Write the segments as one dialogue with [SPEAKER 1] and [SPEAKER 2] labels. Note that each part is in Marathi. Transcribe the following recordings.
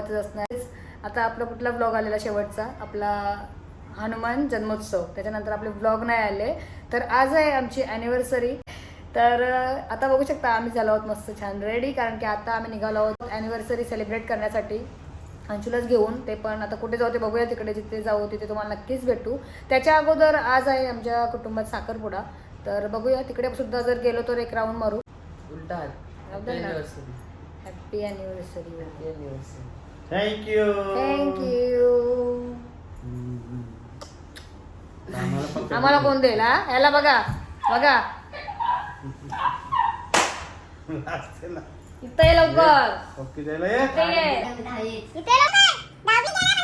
[SPEAKER 1] माहितीच असणार आता आपला कुठला ब्लॉग आलेला शेवटचा? आपला हनुमान जन्मोत्सव. त्याच्यानंतर आपले ब्लॉग नाही आले. तर आज आहे आमची ॲनिव्हर्सरी तर आता बघू शकता आम्ही झालो आहोत मस्त छान. रेडी कारण की आता आम्ही निघालो आहोत ॲनिव्हर्सरी सेलिब्रेट करण्यासाठी. अंशुलाच घेऊन. ते पण आता कुठे जाऊ ते बघूया तिकडे. जिथे जाऊ तिथे तुम्हाला नक्कीच भेटू. त्याच्या अगोदर आज आहे आमच्या कुटुंबात साखरपुडा. तर बघूया तिकडे सुद्धा जर गेलो तर एक राऊंड मारू.
[SPEAKER 2] उलटा.
[SPEAKER 1] Happy anniversary.
[SPEAKER 3] थँक्यू
[SPEAKER 1] थँक्यू
[SPEAKER 3] आम्हाला
[SPEAKER 1] कोण देईल हा? याला बघा बघा. इथं ये लवकर.
[SPEAKER 3] ओके द्यायला ये.
[SPEAKER 1] इथं चला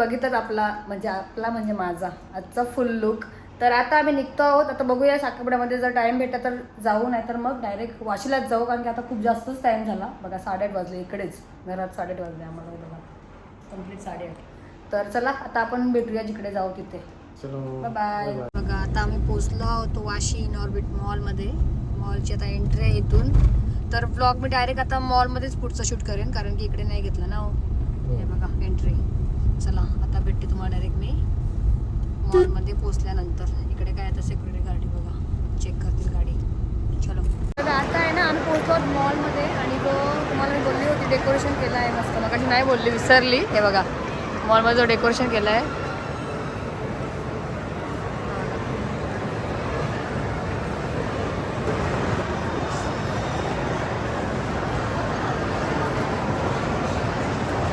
[SPEAKER 1] बघितलं आपला म्हणजे आपला म्हणजे माझा आजचा फुल लुक तर आता आम्ही निघतो आहोत. आता बघूया साखरपुड्यामध्ये जर टाइम भेटला तर जाऊ नाही तर मग डायरेक्ट वाशीलाच जाऊ कारण की आता खूप जास्तच टाइम झाला. बघा साडेआठ वाजले इकडेच. घरात साडेआठ वाजले आम्हाला बघा. कंप्लीट साडेआठ. तर चला आता आपण भेटूया जिकडे जाऊ तिथे.
[SPEAKER 3] चलो.
[SPEAKER 1] बाय बघा आता आम्ही पोचलो आहोत वाशी इनऑर्बिट मॉलमध्ये. मॉलची आता एंट्री आहे इथून. तर ब्लॉग मी डायरेक्ट आता मॉलमध्येच पुढचं शूट करेन कारण की इकडे नाही घेतलं ना हो. हे बघा एंट्री चला आता भेटते तुम्हाला डायरेक्ट मी. मॉलमध्ये पोचल्यानंतर इकडे काय आता सिक्युरिटी गाडी बघा. चेक करतील गाडी. चलो. बघा आता आहे ना आम्ही आहोत मॉलमध्ये आणि तो तुम्हाला मी बोलली होती डेकोरेशन केलं आहे मस्त. मग नाही बोलली विसरली. हे बघा मॉलमध्ये जो डेकोरेशन केलं आहे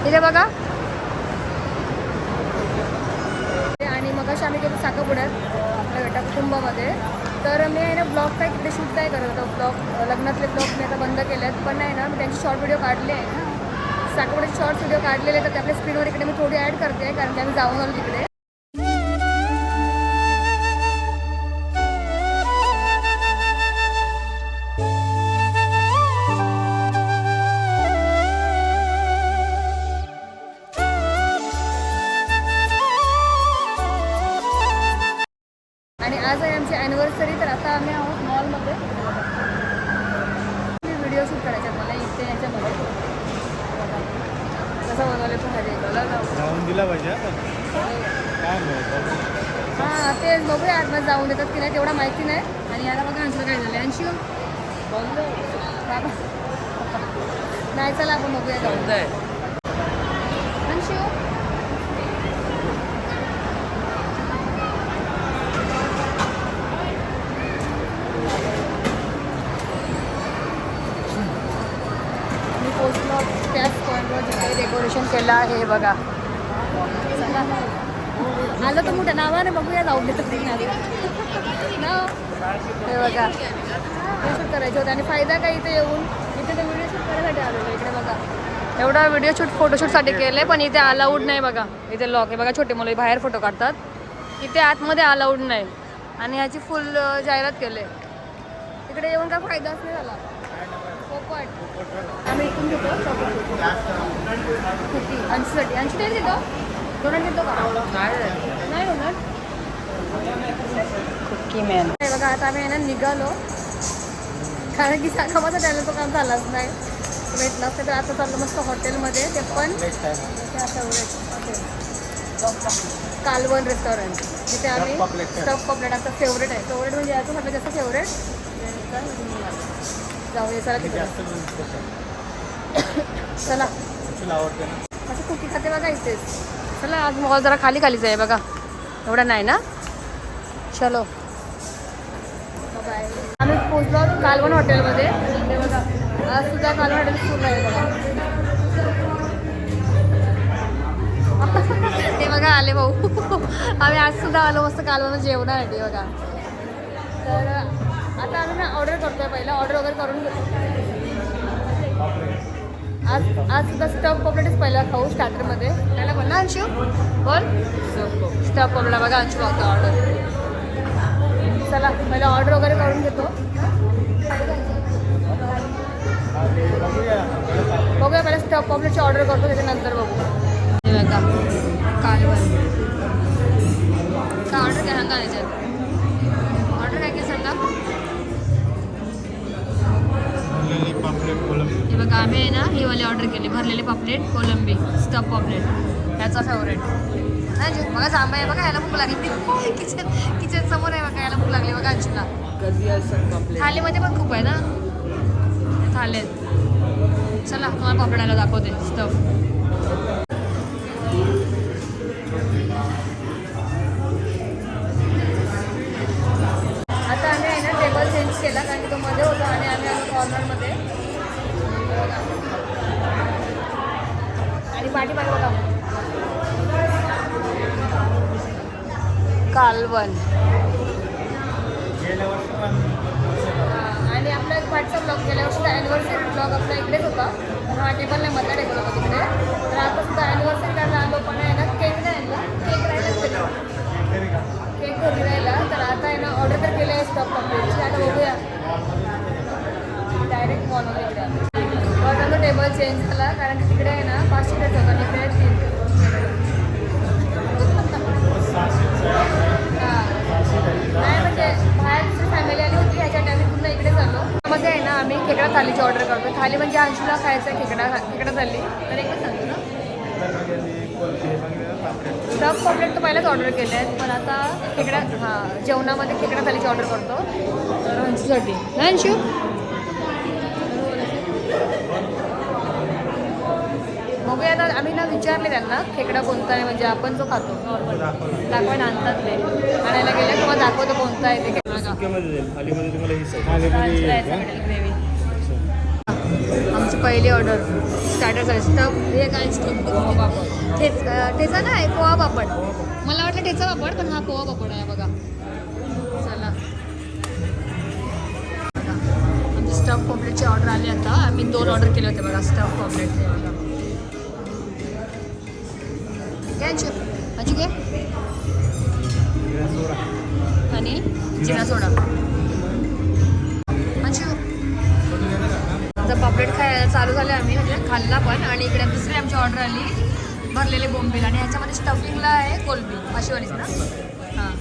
[SPEAKER 1] इथे बघा आणि मग अशी आम्ही गेलो साखरपुड्यात आपल्या बेटा कुटुंबामध्ये तर मी आहे ना ब्लॉग काय तिथे शूट नाही करत होतो ब्लॉग लग्नातले ब्लॉग मी आता बंद केले आहेत पण नाही ना मी त्यांचे शॉर्ट व्हिडिओ काढले आहे ना साखरपुड्याचे शॉर्ट व्हिडिओ काढलेले तर ते आपल्या स्क्रीनवर इकडे मी थोडी ॲड करते कारण की आम्ही जाऊन आलो तिकडे. डेकोरेशन केलं आहे बघा. आलं तर मोठ्या नावाने बघूया जाऊन देतात ते ना? हे बघा. हे शूट करायचे होते आणि फायदा काय इथे येऊन? इथे ते व्हिडिओ शूट करायसाठी आलेलो इकडे बघा. एवढा व्हिडिओ शूट फोटोशूटसाठी केले पण इथे अलाउड नाही बघा. इथे लॉक आहे. बघा छोटे मुलं बाहेर फोटो काढतात. इथे आतमध्ये अलाउड नाही. आणि ह्याची फुल जाहिरात केले इकडे येऊन काय फायदाच नाही झाला. आम्ही इथून घेतो कुकी ऐंशीसाठी ऐंशी नाही देतो दोन घेतो का? नाही होणार. Cookie man? बघा आता आम्ही आहे ना निघालो. कारण की कामाचा त्याला तो काम झालाच नाही. भेटला असतं तर आता चाललं मस्त हॉटेलमध्ये. ते पण कालवण रेस्टॉरंट जिथे आम्ही. स्टफ पॉपलेट आमचा फेवरेट आहे. फेवरेट म्हणजे याचं म्हटलं जास्त फेवरेट चला तिकडे.
[SPEAKER 3] जास्त
[SPEAKER 1] चला.
[SPEAKER 3] ना?
[SPEAKER 1] असं कुकी खाते बघा इथेच चला आज मॉल जरा खाली खालीच आहे बघा. एवढा नाही ना? चलो. बाय आम्ही पोचलो कालवण हॉटेलमध्ये. बघा आज सुद्धा कालवण हॉटेल सुरू आहे बघा. ते बघा आले भाऊ. आम्ही आज सुद्धा आलो मस्त कालवण जेवणासाठी बघा. तर आता आम्ही ना ऑर्डर करतोय पहिला. ऑर्डर वगैरे करून घेतो आज आज सुद्धा स्टफ पॉपलेटच पहिला खाऊ स्टार्टरमध्ये त्याला बोल ना अंशू. बोल. स्टफ पॉपलेट बघा अंशू बघतो ऑर्डर चला पहिला ऑर्डर वगैरे करून घेतो. बघूया पहिला स्टफ पॉपलेटची ऑर्डर करतो त्याच्यानंतर बघू. हे बघा कालवण. का ऑर्डर काय सांगा
[SPEAKER 3] पापलेट कोलंबी.
[SPEAKER 1] हे बघा आम्ही आहे ना ही वाली ऑर्डर केली भरलेली पापलेट कोलंबी स्टफ पापलेट. ह्याचा फेवरेट नाही बघा जांभा आहे बघा याला भूक लागली. किचन किचन समोर आहे बघा याला भूक लागली बघा अंशूला थालीमध्ये पण खूप आहे ना? थाले चला तुम्हाला पापडायला दाखवते स्टफ कालवण. आणि आपला एक पाठचा ब्लॉग गेल्या वर्षी ॲनिव्हर्सरी ब्लॉग आपला इकडेच होता. हा टेबल नाही मधला टेबल होता तिकडे. तर आता सुद्धा ॲनिव्हर्सरी करायला आलो पण आहे ना केक नाही आणला केक
[SPEAKER 3] का?
[SPEAKER 1] केक घरी राहिला तर आता आहे ना ऑर्डर तर केलं आहे स्टॉक कम्प्लीटची आता बघूया. डायरेक्ट तो टेबल चेंज झाला कारण की तिकडे आहे ना पाचशे सीटच होता आणि इकडे हां. नाही म्हणजे बाहेरची फॅमिली आली होती ह्याच्यात आम्ही पुन्हा इकडे झालो मध्ये आहे ना आम्ही खेकडा थालीची ऑर्डर करतो थाली म्हणजे अंशूला खायचं आहे खेकडा खेकडा थाली. तर एकच सांगतो ना? स्टफ पॉपलेट तर पहिलाच ऑर्डर केले आहेत पण आता खेकडा हां जेवणामध्ये खेकडा थालीची ऑर्डर करतो. तर अंशूसाठी. ना अंशू? बघूया आता आम्ही ना विचारले त्यांना खेकडा कोणता आहे म्हणजे आपण जो खातो. नॉर्मल दाखवायला आणतात ते आणायला गेले तुम्हाला दाखवतो कोणता आहे ते
[SPEAKER 2] ही
[SPEAKER 1] आमची पहिली ऑर्डर स्टार्टर आहे स्टफ हे काय ठेच ठेचा नाही पोहा पापड. मला वाटलं ठेचा पापड पण हा पोहा पापड आहे बघा. चला. आमची स्टफ पॉपलेटची ऑर्डर आली आता. आम्ही दोन ऑर्डर केले होते बघा स्टफ पॉपलेट हे म्हणजे काय? घे आणि जिरा सोडा. म्हणजे आता पापलेट खायला चालू झाले आम्ही म्हणजे खाल्ला पण. आणि इकडे दुसरी आमची ऑर्डर आली भरलेले बोंबील. आणि ह्याच्यामध्ये स्टफिंगला आहे कोलबी अशीवालीच ना? हां.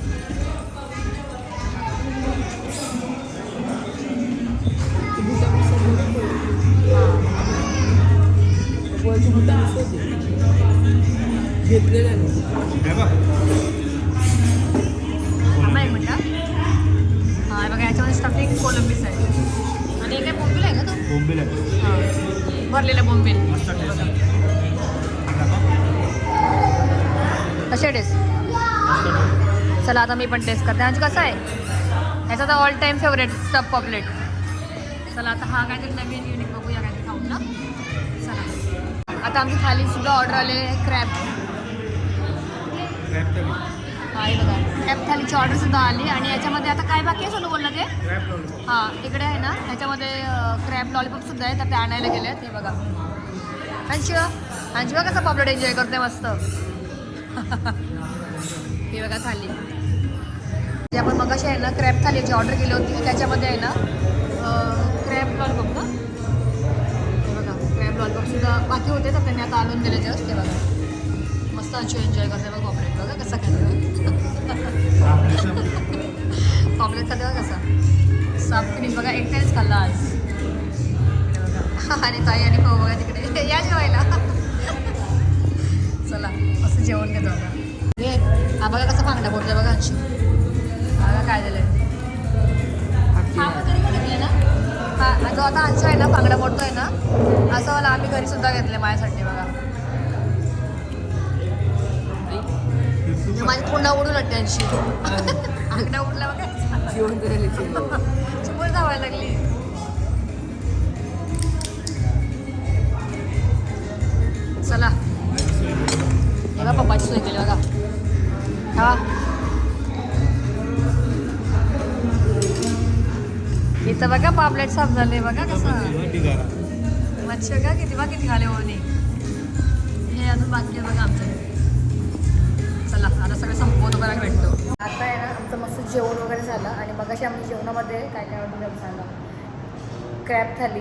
[SPEAKER 3] हां.
[SPEAKER 1] हे बघा याच्यामध्ये स्टफिंग कोलंबीच आहे. आणि हे काय बोंबील आहे का तो?
[SPEAKER 3] बोंबील आहे.
[SPEAKER 1] हां. भरलेलं बोंबील. कसे टेस्ट चला आता मी पण टेस्ट करते. म्हणजे कसं आहे? ह्याचा तर ऑल टाईम फेवरेट स्टफ पॉपलेट चला आता हा काहीतरी नवीन युनिक बघूया काहीतरी खाऊन ना. चला. आता आमची थाली सुद्धा ऑर्डर आले क्रॅब. हा हे बघा. क्रॅब थालीची ऑर्डर सुद्धा आली आणि याच्यामध्ये आता काय बाकी आहे सोनू बोललं ते. हां इकडे आहे ना ह्याच्यामध्ये क्रॅब लॉलीपॉप सुद्धा आहे तर ते आणायला गेले आहेत हे बघा. अंशिवा अंशिवा कसा पॉपलेट एन्जॉय करते मस्त. हे बघा थाली. जे आपण मग आहे ना क्रॅब थालीची ऑर्डर केली होती त्याच्यामध्ये आहे ना क्रॅब लॉलीपॉप ना? हे बघा क्रॅब लॉलीपॉप सुद्धा बाकी होते तर त्यांनी आता आणून दिले जस्ट हे बघा. मस्त अंशू एन्जॉय करते बघा कसा
[SPEAKER 3] आपली सब-
[SPEAKER 1] पॉपलेट खाते बघा कसा? साफ फिनिश बघा एकट्यानेच खाल्ला आज. आणि ताई आणि भाऊ बघा तिकडे. या जेवायला. चला असं जेवण घेतो आता. हे बघा कसा पांगडा बोलतोय बघा. अंशी बघा काय झालंय हा जो आता अंश आहे ना पांगडा मोडतोय ना असं वाला आम्ही घरी सुद्धा घेतले माझ्यासाठी बघा. माझी पुन्हा उडून अंशी अंगडा उडला बघा.
[SPEAKER 2] जेवण करायला.
[SPEAKER 1] चिपळ लागली. चला. बघा पप्पाची सोय केली बघा. हा इथं बघा पापलेट साफ झाले बघा कसं. मच्छर का किती बघा किती खाले ओढणी हे अजून बाकी आहे बघा आमचं. चला आता सगळं संपवतो बघा भेटतो. आता आहे ना आमचं मस्त जेवण वगैरे झालं आणि मगाशी आमच्या जेवणामध्ये काय काय ते सांगा. Crab thali.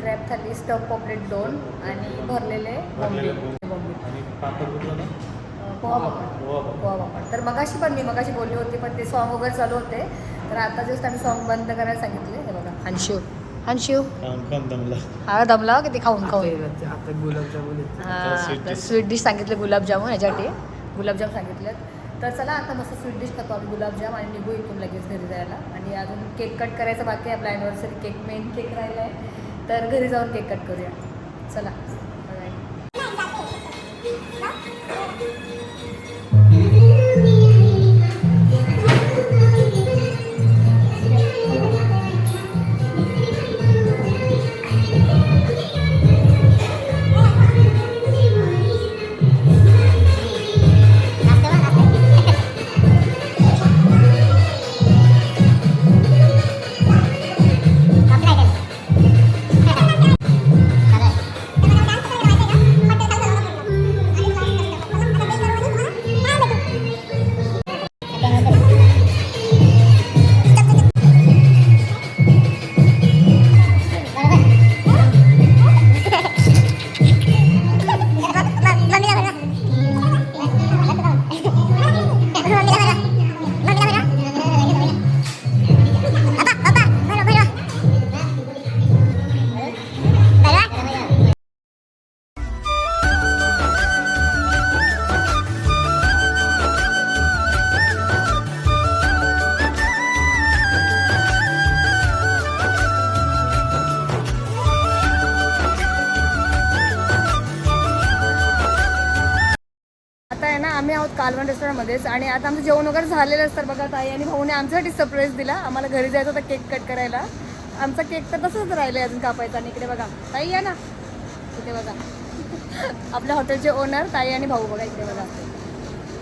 [SPEAKER 1] Crab thali. Stuff paplet दोन आणि भरलेले अं, पोहा पापड.
[SPEAKER 3] पोहा पापड.
[SPEAKER 1] तर मगाशी पण मी मगाशी बोलली होती पण ते सॉन्ग वगैरे चालू होते. तर आता जस्ट आम्ही सॉन्ग बंद करायला सांगितले हे बघा. हनशिव हनशिव
[SPEAKER 3] खाऊन खाऊन दमला.
[SPEAKER 1] हा दमला हो किती खाऊन खाऊन.
[SPEAKER 2] आता गुलाबजामुन.
[SPEAKER 1] स्वीट डिश सांगितले गुलाबजामुन ह्याच्यासाठी गुलाबजाम सांगितलेत. तर चला आता मस्त स्वीट डिश खातो आम्ही गुलाबजाम आणि निघू इथून लगेच घरी जायला. आणि अजून केक कट करायचं बाकी आहे. आपला ॲनिव्हर्सरी केक मेन केक राहिला आहे तर घरी जाऊन केक कट करूया. चला. मालवण रेस्टॉरंटमध्येच आणि आता आमचं जेवण वगैरे झालेलं असतं बघा ताई. आणि भाऊने आमच्यासाठी सरप्राईज दिला. आम्हाला घरी जायचं होतं केक कट करायला. आमचा केक तर तसंच राहिलं अजून कापायचा आणि इकडे बघा. ताई या ना. इथे बघा. आपल्या हॉटेलचे ओनर ताई आणि भाऊ बघा इकडे बघा.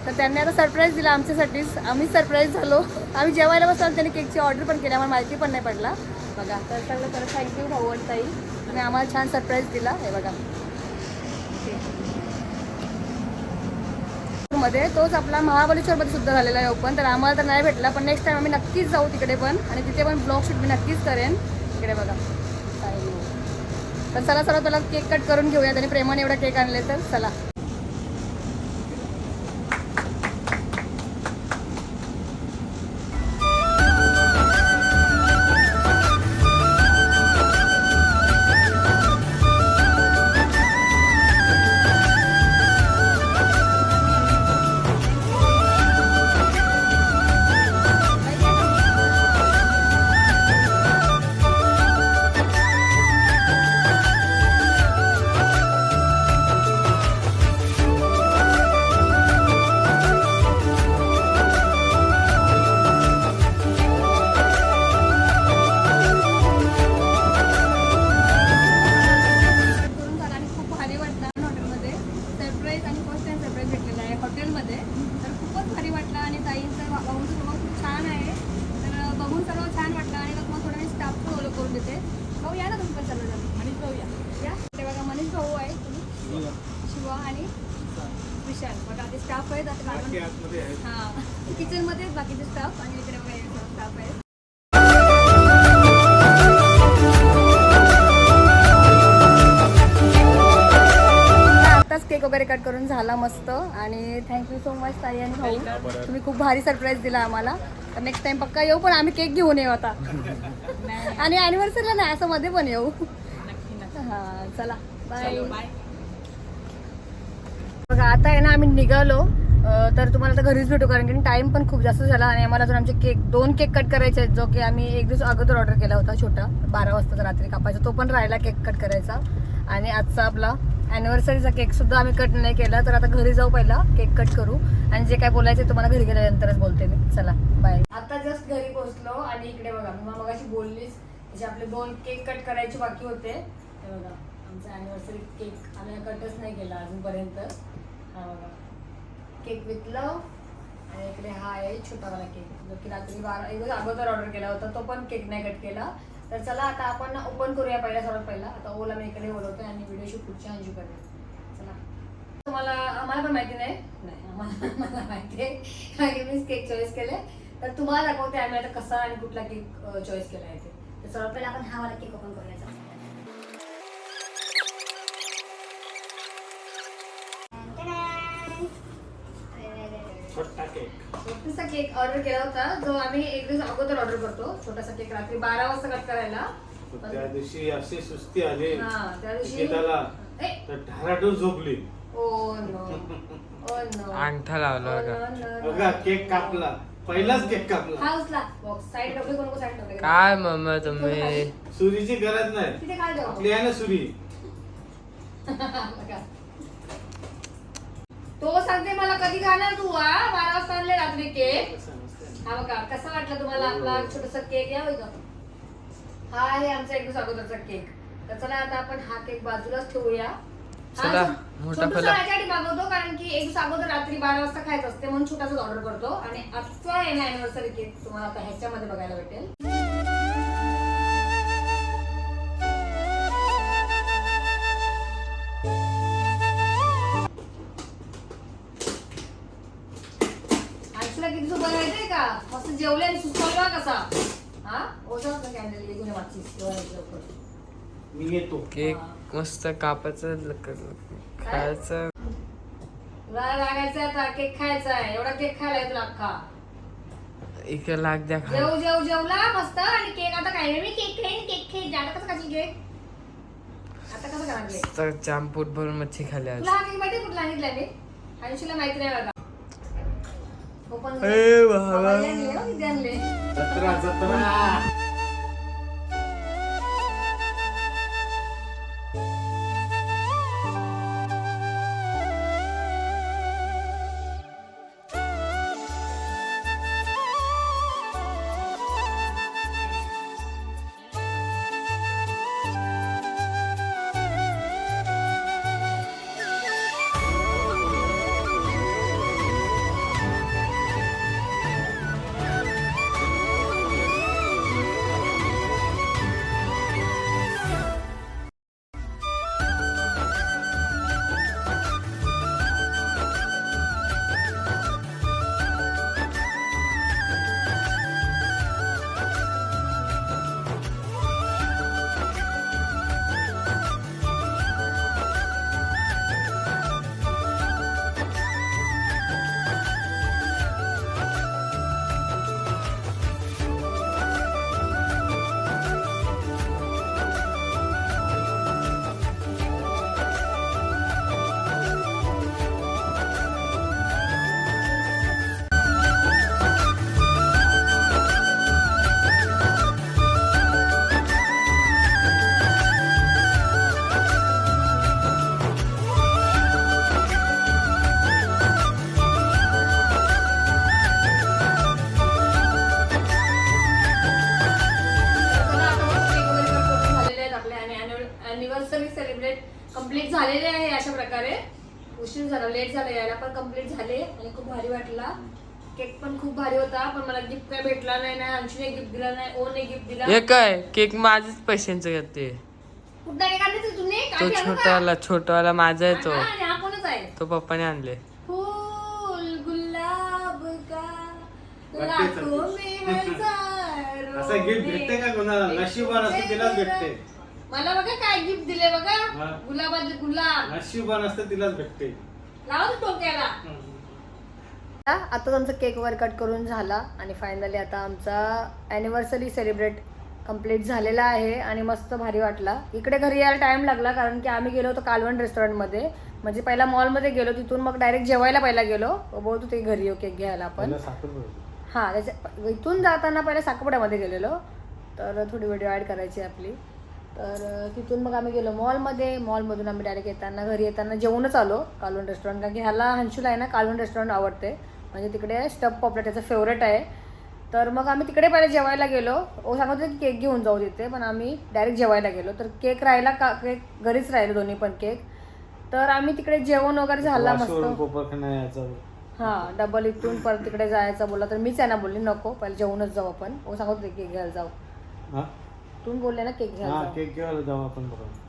[SPEAKER 1] तर त्यांनी आता सरप्राईज दिला आमच्यासाठीच आम्ही सरप्राईज झालो. आम्ही जेवायला बसलो त्यांनी केकची ऑर्डर पण केली. आम्हाला माहिती पण नाही पडला. बघा. तर सगळं तर थँक्यू भाऊ आणि ताई. आणि आम्हाला छान सरप्राईज दिला. हे बघा. मध्ये. तोच आपला महाबळेश्वरमध्ये सुद्धा झालेला आहे ओपन तर आम्हाला तर नाही भेटला पण नेक्स्ट टाइम आम्ही नक्कीच जाऊ तिकडे पण. आणि तिथे पण ब्लॉग शूट मी नक्कीच करेन. इकडे बघा. नाही. तर चला चला तुला केक कट करून घेऊयात आणि प्रेमाने एवढा केक आणले तर. चला. ते स्टाफ आहेत आता
[SPEAKER 3] बाकी
[SPEAKER 1] कालवण-
[SPEAKER 3] आतमध्ये आहे
[SPEAKER 1] हां. किचनमध्येच बाकीचे स्टाफ आणि इकडे बघा स्टाफ आहे. आताच केक वगैरे कट करून झाला मस्त आणि थँक्यू सो मच ताई आणि भाऊ. तुम्ही खूप भारी सरप्राईज दिला आम्हाला. तर नेक्स्ट टाइम पक्का येऊ पण आम्ही केक घेऊन येऊ आता. आणि अॅनिव्हर्सरीला नाही असं मध्ये पण येऊ. हां चला. बाय बघा आता आहे ना आम्ही निघालो. तर तुम्हाला आता घरीच भेटू कारण की टाइम पण खूप जास्त झाला आणि आम्हाला अजून आमचे केक दोन केक कट करायचे आहेत जो की आम्ही एक दिवस अगोदर ऑर्डर केला होता छोटा बारा वाजता रात्री कापायचा तो पण राहिला केक कट करायचा. आणि आजचा आपला अॅनिव्हर्सरीचा केक सुद्धा आम्ही कट नाही केला तर आता घरी जाऊ पहिला केक कट करू. आणि जे काय बोलायचं तुम्हाला घरी गेल्यानंतरच बोलते मी. चला बाय आता जस्ट घरी पोहोचलो आणि इकडे बघा मग मगाशी बोललीच जे आपले दोन केक कट करायचे बाकी होते हे बघा आमचा अॅनिव्हर्सरी केक आम्ही कटच नाही केला अजूनपर्यंत. हा बघा. केक विथ लव आणि इकडे हा आहे छोटावाला केक जो की रात्री बारा एक अगोदर ऑर्डर केला होता तो पण केक नाही कट केला. तर चला आता आपण ओपन करूया पहिल्या सर्वात पहिला. आता ओला मी इकडे बोलवतो आणि व्हिडिओ शूट पुढच्या अंजू करेल चला. तुम्हाला आम्हाला पण माहिती नाही? नाही आम्हाला मला माहिती आहे. मीच केक चॉईस केले तर तुम्हाला दाखवते आम्ही आता कसा आणि कुठला केक चॉईस केला आहे ते. तर सर्वात पहिला आपण हा वाला केक ओपन करूया.
[SPEAKER 3] केक
[SPEAKER 1] ऑर्डर केला होता जो आम्ही एक दिवस अगोदर ऑर्डर करतो छोटासा केक रात्री बारा वाजता कट करायला.
[SPEAKER 3] त्या दिवशी अशी सुस्ती आली
[SPEAKER 1] हा, त्या दिवशी-
[SPEAKER 3] निकिताला
[SPEAKER 1] ए,
[SPEAKER 3] ढाराटून झोपली.
[SPEAKER 1] Oh no oh no.
[SPEAKER 2] अंगठा लावला
[SPEAKER 1] ओ
[SPEAKER 2] बघा.
[SPEAKER 3] केक कापला. पहिलाच केक कापला.
[SPEAKER 1] हा उचला बॉक्स साईड कोण साईड
[SPEAKER 2] काय मम्मा तुम्ही?
[SPEAKER 3] सुरीची गरज नाही.
[SPEAKER 1] तिथे काय ठेव
[SPEAKER 3] आपली आहे ना सुरी?
[SPEAKER 1] सांगते मला कधी खाणार तू हा? बारा वाजता आणले रात्री केक. हा बघा कसा वाटला तुम्हाला आपला छोटासा केक? या बघा हा आहे आमचा एक दिवस अगोदरचा केक. तर चला आता आपण हा केक बाजूलाच ठेवूया.
[SPEAKER 2] चला, मोठा
[SPEAKER 1] छोटूसा
[SPEAKER 2] फला.
[SPEAKER 1] याच्यासाठी मागवतो कारण की एक दिवस अगोदर रात्री बारा वाजता खायचं असते म्हणून छोटासाच ऑर्डर करतो. आणि आजचा आहे ना अॅनिव्हर्सरी केक तुम्हाला आता ह्याच्यामध्ये बघायला भेटेल. घेऊन.
[SPEAKER 3] मी येतो.
[SPEAKER 2] केक मस्त कापायचं लक- खायचं.
[SPEAKER 1] तुला लागायचं आता केक खायचा आहे. एवढा केक खायला तुला अख्खा.
[SPEAKER 2] इकडे लाग द्या खा
[SPEAKER 1] जेव जेव जेवला मस्त. आणि केक आता काय नाही मी केक खाईन केक खाईन. जादा कसं खाशील केक? आता कसं
[SPEAKER 2] मस्त जामपूट भरून मच्छी खाली आज.
[SPEAKER 1] तुला हा केक माहिती कुठला मी? आयुषीला माहिती नाही बघा. ओपन
[SPEAKER 2] ए बाबा.
[SPEAKER 1] आणले हो, किती आणले
[SPEAKER 3] जत्रा जत्रा
[SPEAKER 1] उशीर झाला लेट झाला यायला पण कंप्लीट झाले. आणि खूप भारी वाटला. केक पण खूप भारी होता पण मला गिफ्ट काय भेटला नाही ना अंशूने गिफ्ट दिला नाही ओने गिफ्ट दिला.
[SPEAKER 2] हे काय? केक माझ्याच पैशांचं घेते
[SPEAKER 1] कुठला केक आणले तुम्ही
[SPEAKER 2] तो? छोटावाला छोटावाला माझा आहे तो.
[SPEAKER 1] आणि हा कोणच आहे?
[SPEAKER 2] तो पप्पाने आणले.
[SPEAKER 1] फूल गुलाब का लाखो
[SPEAKER 3] चालते.
[SPEAKER 1] में हजारो
[SPEAKER 3] असं गिफ्ट भेटते का कोणाला? तिलाच भेटते.
[SPEAKER 1] मला बघा काय गिफ्ट दिले बघा.
[SPEAKER 3] हा.
[SPEAKER 1] गुलाबाचे गुलाब.
[SPEAKER 3] नशिबान असतं तिलाच भेटते
[SPEAKER 1] लावा तू डोक्याला. आता आमचा केक वर कट करून झाला आणि फायनली आता आमचा अॅनिव्हर्सरी सेलिब्रेट कंप्लीट झालेला आहे आणि मस्त भारी वाटला. इकडे घरी यायला टाइम लागला कारण की आम्ही गेलो होतो कालवण रेस्टॉरंटमध्ये म्हणजे पहिला मॉलमध्ये गेलो तिथून मग डायरेक्ट जेवायला पहिला गेलो. बोलतो ते घरी येऊ केक घ्यायला आपण.
[SPEAKER 3] पहिला साखर भरतो.
[SPEAKER 1] हां त्याच्या इथून जाताना पहिला साकपड्यामध्ये गेलेलो. तर थोडी व्हिडिओ ॲड करायची आपली. तर तिथून मग आम्ही गेलो मॉलमध्ये. मॉलमधून आम्ही डायरेक्ट येताना घरी येताना जेवूनच आलो. कालवण रेस्टॉरंट कारण की ह्याला हंशूला आहे ना कालवण रेस्टॉरंट आवडते. म्हणजे तिकडे स्टफ पॉपलेट त्याचं फेवरेट आहे. तर मग आम्ही तिकडे पहिले जेवायला गेलो. ओ सांगत होते की केक घेऊन जाऊ तिथे. पण आम्ही डायरेक्ट जेवायला गेलो. तर केक राहिला का केक घरीच राहिले दोन्ही पण केक तर आम्ही तिकडे जेवण वगैरे झाला मस्त. हा डबल इथून परत तिकडे जायचं बोला तर मीच यांना बोलली नको पहिले जेवूनच जाऊ आपण. ओ सांगत होते केक घ्यायला जाऊ. तुम्ही बोलले ना केक घ्यायला
[SPEAKER 3] हा
[SPEAKER 1] जाऊ.
[SPEAKER 3] केक घ्यायला जाऊ आपण बरोबर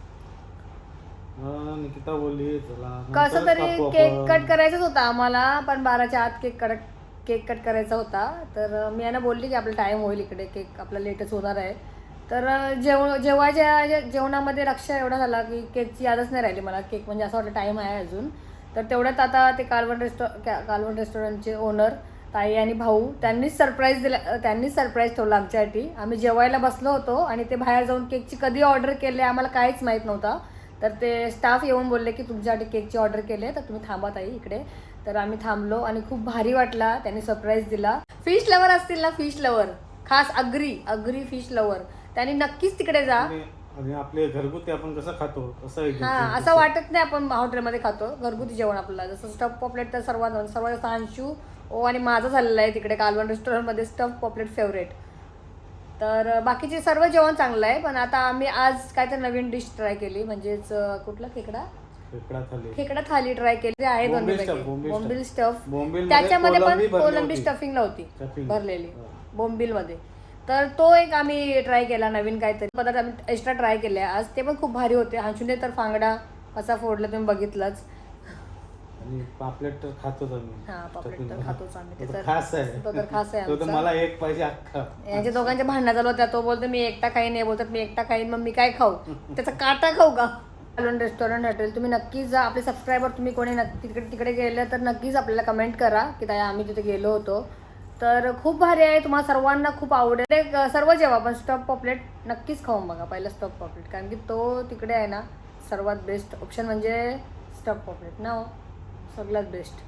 [SPEAKER 3] हा, निकिता बोलली चला
[SPEAKER 1] कसं
[SPEAKER 3] नंतरच
[SPEAKER 1] तरी
[SPEAKER 3] कापू
[SPEAKER 1] केक
[SPEAKER 3] आपण.
[SPEAKER 1] कट करायचाच होता आम्हाला पण बाराच्या आत केक कट केक कट करायचा होता. तर मी यांना बोलली की आपला टाईम होईल इकडे केक आपला लेटच होणार आहे. तर जेव जेवायच्या जे- जेवणामध्ये लक्ष एवढा झाला की केकची यादच नाही राहिली मला. केक म्हणजे असं वाटतं टाईम आहे अजून. तर तेवढ्यात आता ते कालवण रेस्टॉ कॅ- कालवण रेस्टॉरंटचे ओनर ताई आणि भाऊ त्यांनीच सरप्राईज दिला त्यांनीच सरप्राईज ठेवलं आमच्यासाठी. आम्ही जेवायला बसलो होतो आणि ते बाहेर जाऊन केकची कधी ऑर्डर केली आम्हाला काहीच माहीत नव्हता. तर ते स्टाफ येऊन बोलले की तुमच्यासाठी केकची ऑर्डर केली तर तुम्ही थांबा ताई इकडे. तर आम्ही थांबलो आणि खूप भारी वाटला त्यांनी सरप्राईज दिला. फिश लवर असतील ना फिश लवर खास अग्री अग्री फिश लवर त्यांनी नक्कीच तिकडे जा.
[SPEAKER 3] आणि आपले घरगुती आपण कसं खातो? तसं
[SPEAKER 1] हा. असं वाटत नाही आपण हॉटेलमध्ये खातो. घरगुती जेवण आपल्याला. जसं स्टफ पॉपलेट तर सर्वात सर्वात जास्त अंशू ओ आणि माझं झालेलं आहे तिकडे कालवण रेस्टॉरंटमध्ये स्टफ पॉपलेट फेवरेट तर बाकीचे सर्व जेवण चांगलं आहे पण आता आम्ही आज काय तर नवीन डिश ट्राय केली म्हणजेच कुठला? खेकडा?
[SPEAKER 3] खेकडा थाली.
[SPEAKER 1] ट्राय केली आहे
[SPEAKER 3] बोंबील बोंबील
[SPEAKER 1] बोंबील स्टफ त्याच्यामध्ये पण
[SPEAKER 3] कोलंबी भरली
[SPEAKER 1] कोलंबी
[SPEAKER 3] होती.
[SPEAKER 1] स्टफिंगला होती
[SPEAKER 3] Stuffing.
[SPEAKER 1] भरलेली.
[SPEAKER 3] हा.
[SPEAKER 1] बोंबीलमध्ये. तर तो एक आम्ही ट्राय केला नवीन काहीतरी. पदार्थ आम्ही एक्स्ट्रा ट्राय केले. आज ते पण खूप भारी होते. हंचुने तर फांगडा कसा फोडला तुम्ही बघितलंच.
[SPEAKER 3] आणि पापलेट तर खातोच आम्ही.
[SPEAKER 1] हा पापलेट तर
[SPEAKER 3] Stuffing.
[SPEAKER 1] खातोच आम्ही. ते
[SPEAKER 3] तो
[SPEAKER 1] तर
[SPEAKER 3] खास आहे.
[SPEAKER 1] तो तर खास आहे
[SPEAKER 3] तो तर
[SPEAKER 1] आमचा.
[SPEAKER 3] मला एक पाहिजे अख्खा.
[SPEAKER 1] यांच्या दोघांच्या भांडणं चालू होत्या. तो बोलतो मी एकटा खाईन हे बोलतात मी एकटा खाईन मग मी काय खाऊ? त्याचा काटा खाऊ का? कालवण रेस्टॉरंट हॉटेल तुम्ही नक्कीच जा. आपले सबस्क्रायबर तुम्ही कोणी नक्की तिकडे तिकडे गेले तर नक्कीच आपल्याला कमेंट करा. की ताई आम्ही तिथे गेलो होतो. तर खूप भारी आहे. तुम्हाला सर्वांना खूप आवडेल. एक, अं, सर्व जेव्हा पण स्टफ पॉपलेट नक्कीच खाऊन बघा. पहिला स्टफ पॉपलेट कारण की तो तिकडे आहे ना सर्वात बेस्ट ऑप्शन म्हणजे स्टफ पॉपलेट ना हो? सगळ्यात बेस्ट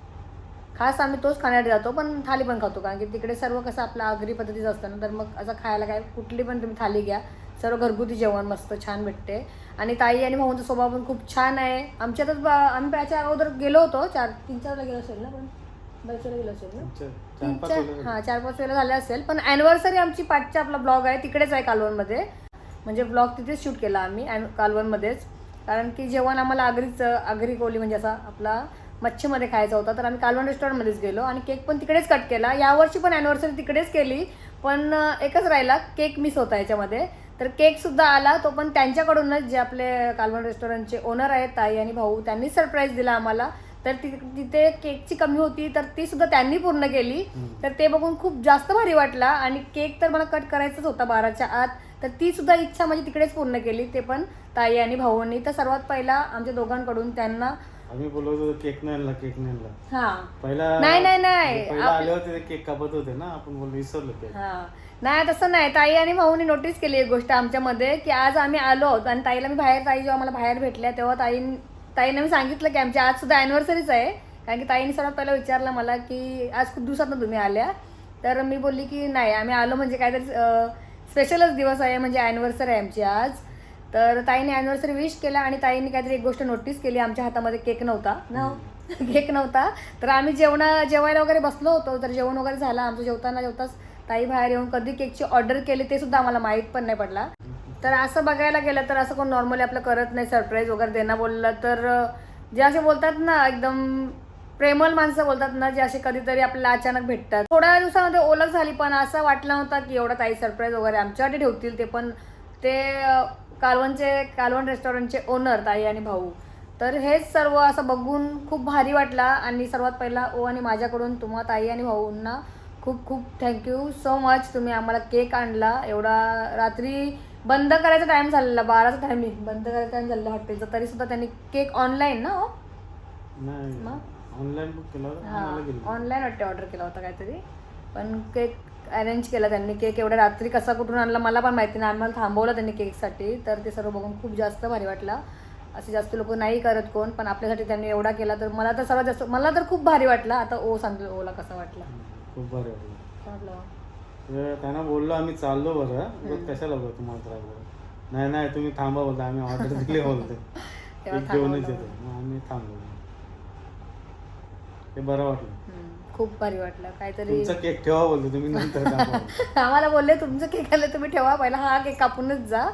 [SPEAKER 1] खास आम्ही तोच खाण्यासाठी जातो पण थाली पण खातो. कारण की तिकडे सर्व कसं आपलं आगरी पद्धतीचं असतं ना तर मग असं खायला काय कुठली पण तुम्ही थाली घ्या. सर्व घरगुती जेवण मस्त छान भेटते. आणि ताई आणि भाऊंचा स्वभाव पण खूप छान आहे. आमच्यातच आम्ही त्याच्या अगोदर गेलो होतो चार तीन चार वेळा गेलो असेल ना पण गेलो असेल ना? तीन हां चार पाच वेळेला झाले असेल. पण अॅनिव्हर्सरी आमची पाचच्या आपला ब्लॉग आहे तिकडेच आहे कालवणमध्ये. म्हणजे ब्लॉग तिथेच शूट केला आम्ही कालवणमध्येच. कारण की जेवण आम्हाला आगरीच आगरी कोली म्हणजे असा आपला मच्छीमध्ये खायचा होता तर आम्ही कालवण रेस्टॉरंटमध्येच गेलो आणि केक पण तिकडेच कट केला. यावर्षी पण अॅनिव्हर्सरी तिकडेच केली पण एकच राहिला केक मिस होता याच्यामध्ये. तर केकसुद्धा आला तो पण त्यांच्याकडूनच जे आपले कालवण रेस्टॉरंटचे ओनर आहेत ताई आणि भाऊ त्यांनी सरप्राईज दिला आम्हाला. तर ति तिथे केकची कमी होती तर ती सुद्धा त्यांनी पूर्ण केली. तर ते बघून खूप जास्त भारी वाटला आणि केक तर मला कट करायचाच होता बाराच्या आत. तर ती सुद्धा इच्छा माझी तिकडेच पूर्ण केली ते पण ताई आणि भाऊंनी. तर सर्वात पहिला आमच्या दोघांकडून त्यांना
[SPEAKER 3] आम्ही बोलत होतो केक नाही आणला केक नाही आणला.
[SPEAKER 1] हा.
[SPEAKER 3] पहिला
[SPEAKER 1] नाही, नाही, नाही.
[SPEAKER 3] पहिला आले होते ते केक कापत होते ना आपण बोल विसरलो केक.
[SPEAKER 1] हा. नाही तसं नाही. ताई आणि भाऊनी नोटीस केली एक गोष्ट आमच्यामध्ये की आज आम्ही आलो आहोत आणि ताईला मी बाहेर ताई जेव्हा मला बाहेर भेटल्या तेव्हा ताई ताईने मी सांगितलं की आमची आज सुद्धा अॅनिव्हर्सरीच आहे. कारण की ताईने सर्वात पहिला विचारलं मला की आज खूप दिवसातनं तुम्ही आल्या. तर मी बोलली की नाही आम्ही आलो म्हणजे काहीतरी स्पेशलच दिवस आहे म्हणजे अॅनिव्हर्सरी आहे आमची आज. तर ताईने अॅनिव्हर्सरी विश केला आणि ताईने काहीतरी एक गोष्ट नोटीस केली. आमच्या हातामध्ये केक नव्हता. ना केक नव्हता. तर आम्ही जेवणा जेवायला वगैरे बसलो होतो. तर जेवण वगैरे झालं. आमचं जेवताना जेवताच ताई बाहेर येऊन कधी केकची ऑर्डर केली ते सुद्धा आम्हाला माहीत पण नाही पडला. तर असं बघायला गेलं तर असं कोण नॉर्मली आपलं करत नाही सरप्राईज वगैरे देणं बोललं तर जे असे बोलतात ना एकदम प्रेमल माणसं बोलतात ना जे असे कधीतरी आपल्याला अचानक भेटतात. थोड्या दिवसामध्ये ओळख झाली पण असं वाटलं नव्हतं की एवढा ताई सरप्राईज वगैरे आमच्यासाठी ठेवतील ते पण. ते कालवणचे कालवण रेस्टॉरंटचे ओनर ताई आणि भाऊ. तर हेच सर्व असं बघून खूप भारी वाटला आणि सर्वात पहिला ओ आणि माझ्याकडून तुम्हा ताई आणि भाऊंना खूप खूप थँक्यू सो मच तुम्ही आम्हाला केक आणला. एवढा रात्री बंद करायचा टाइम झालेला बाराचा टायमिंग बंद करायचा टाइम झालेला हॉटेलचा. तरी सुद्धा त्यांनी केक ऑनलाईन ना हो?
[SPEAKER 3] ऑनलाईन बुक केला होता
[SPEAKER 1] हा
[SPEAKER 3] आम्हाला गेलो.
[SPEAKER 1] ऑनलाईन वाटते ऑर्डर केला होता काहीतरी. पण केक अरेंज केला त्यांनी. केक एवढ्या रात्री कसा कुठून आणला मला पण माहिती नाही. आम्हाला थांबवलं त्यांनी केकसाठी. तर ते सर्व बघून खूप जास्त भारी वाटला. असे जास्त लोक नाही करत कोण पण आपल्यासाठी त्यांनी एवढा केला तर मला तर सर्वात जास्त मला तर खूप भारी वाटला. आता ओ सांगतो ओला कसा वाटला.
[SPEAKER 3] खूप बरं वाटलं. त्यांना बोललो आम्ही चाललो बरं. कशाला बघ तुम्हाला त्रास बरं नाही नाही तुम्ही थांबा बोलतो. आम्ही ऑर्डर दिली बोलते. घेऊनच. येतो. आम्ही थांबलो. ते बरं वाटलं.
[SPEAKER 1] खूप भारी वाटलं. काहीतरी
[SPEAKER 3] तुमचा केक ठेवा बोलतो तुम्ही नंतर.
[SPEAKER 1] आम्हाला बोलले तुमचं केक आलं तुम्ही ठेवा पहिला हा केक कापूनच जा.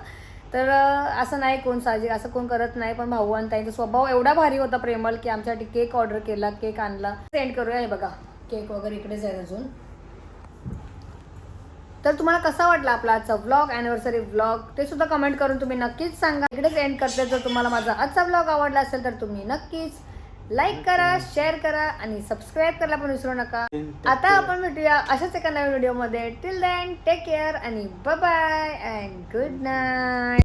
[SPEAKER 1] तर अं, असं नाही कोण साहजिक असं कोण करत नाही पण भाऊ आणि ताईचा स्वभाव एवढा भारी होता प्रेमल की आमच्यासाठी केक ऑर्डर केला केक आणला. सेंड करूया हे बघा केक वगैरे इकडेच आहे अजून. तर तुम्हाला कसा वाटला आपला आजचा व्लॉग अॅनिव्हर्सरी व्लॉग ते सुद्धा कमेंट करून तुम्ही नक्कीच सांगा. इकडेच एंड करते जर तुम्हाला माझा आजचा व्लॉग आवडला असेल तर तुम्ही नक्कीच लाईक करा शेअर करा आणि सबस्क्राईब करायला पण विसरू नका. आता आपण भेटूया अशाच एका नवीन व्हिडिओमध्ये टिल देन टेक केअर आणि बाय अँड गुड नाईट